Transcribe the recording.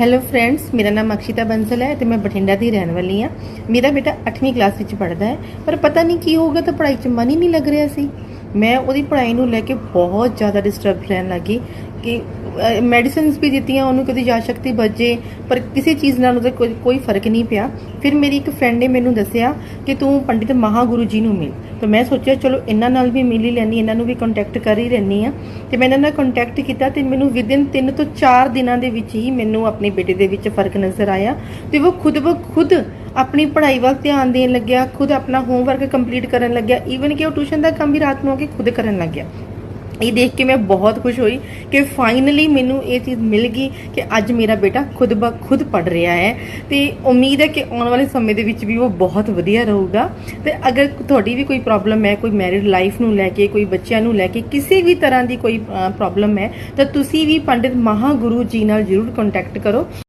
Hello friends ਮੇਰਾ ਨਾਮ ਅਕਸ਼ਿਤਾ ਬੰਸਲ ਹੈ ਤੇ ਮੈਂ ਬਠਿੰਡਾ ਦੀ ਰਹਿਣ ਵਾਲੀ ਹਾਂ। ਮੇਰਾ ਬੇਟਾ 8ਵੀਂ ਕਲਾਸ ਵਿੱਚ ਪੜ੍ਹਦਾ ਹੈ, ਪਰ ਪਤਾ ਨਹੀਂ ਕੀ ਹੋਊਗਾ ਤਾਂ ਪੜ੍ਹਾਈ 'ਚ ਮਨ ਹੀ ਨਹੀਂ ਲੱਗ ਰਿਹਾ ਸੀ। ਮੈਂ ਉਹਦੀ ਪੜ੍ਹਾਈ ਨੂੰ ਲੈ ਕੇ ਬਹੁਤ ਜ਼ਿਆਦਾ ਡਿਸਟਰਬ ਰਹਿਣ ਲੱਗੀ ਕਿ ਮੈਡੀਸਿਨਸ ਵੀ ਦਿੱਤੀਆਂ, ਉਹਨੂੰ ਕਦੀ ਯਾਦ ਸ਼ਕਤੀ ਬਚੇ, ਪਰ ਕਿਸੇ ਚੀਜ਼ ਨਾਲ ਉਹਦਾ ਕੋਈ ਕੋਈ ਫ਼ਰਕ ਨਹੀਂ ਪਿਆ। ਫਿਰ ਮੇਰੀ ਇੱਕ ਫਰੈਂਡ ਨੇ ਮੈਨੂੰ ਦੱਸਿਆ ਕਿ ਤੂੰ ਪੰਡਿਤ ਮਹਾਗੁਰੂ ਜੀ ਨੂੰ ਮਿਲ। ਤਾਂ ਮੈਂ ਸੋਚਿਆ, ਚਲੋ, ਇਹਨਾਂ ਨਾਲ ਵੀ ਮਿਲ ਹੀ ਲੈਣੀ ਇਹਨਾਂ ਨੂੰ ਵੀ ਕੰਟੈਕਟ ਕਰ ਹੀ ਰਹਿੰਦੀ ਆ ਤੇ ਮੈਂ ਇਹਨਾਂ ਨਾਲ ਕੰਟੈਕਟ ਕੀਤਾ ਤੇ ਮੈਨੂੰ ਵਿਦਿਨ 3 ਤੋਂ 4 ਦਿਨਾਂ ਦੇ ਵਿੱਚ ਹੀ ਮੈਨੂੰ ਆਪਣੇ ਬੇਟੇ ਦੇ ਵਿੱਚ ਫ਼ਰਕ ਨਜ਼ਰ ਆਇਆ ਤੇ ਉਹ ਖੁਦ ਬ ਖੁਦ ਆਪਣੀ ਪੜ੍ਹਾਈ ਵੱਲ ਧਿਆਨ ਦੇਣ ਲੱਗਿਆ, ਖੁਦ ਆਪਣਾ ਹੋਮਵਰਕ ਕੰਪਲੀਟ ਕਰਨ ਲੱਗਿਆ ਈਵਨ ਕਿ ਉਹ ਟਿਊਸ਼ਨ ਦਾ ਕੰਮ ਵੀ ਰਾਤ ਨੂੰ ਆ ਕੇ ਖੁਦ ਕਰਨ ਲੱਗਿਆ। ਇਹ ਦੇਖ ਕੇ ਮੈਂ ਬਹੁਤ ਖੁਸ਼ ਹੋਈ ਕਿ ਫਾਈਨਲੀ ਮੈਨੂੰ ਇਹ ਚੀਜ਼ ਮਿਲ ਗਈ ਕਿ ਅੱਜ ਮੇਰਾ ਬੇਟਾ ਖੁਦ ਬ, ਖੁਦ ਪੜ ਰਿਹਾ ਹੈ। ਤੇ ਉਮੀਦ ਹੈ ਕਿ ਆਉਣ ਵਾਲੇ ਸਮੇਂ ਦੇ ਵਿੱਚ ਵੀ ਉਹ ਬਹੁਤ ਵਧੀਆ ਰਹੂਗਾ। ਤੇ ਅਗਰ ਤੁਹਾਡੀ ਵੀ ਕੋਈ ਪ੍ਰੋਬਲਮ ਹੈ, ਕੋਈ ਮੈਰਿਡ ਲਾਈਫ ਨੂੰ ਲੈ ਕੇ, ਕੋਈ ਬੱਚਿਆਂ ਨੂੰ ਲੈ ਕੇ ਕਿਸੇ ਵੀ ਤਰ੍ਹਾਂ ਦੀ ਕੋਈ ਪ੍ਰੋਬਲਮ ਹੈ, ਤਾਂ ਤੁਸੀਂ ਵੀ ਪੰਡਿਤ ਮਹਾਗੁਰੂ ਜੀ ਨਾਲ ਜ਼ਰੂਰ ਕੰਟੈਕਟ ਕਰੋ।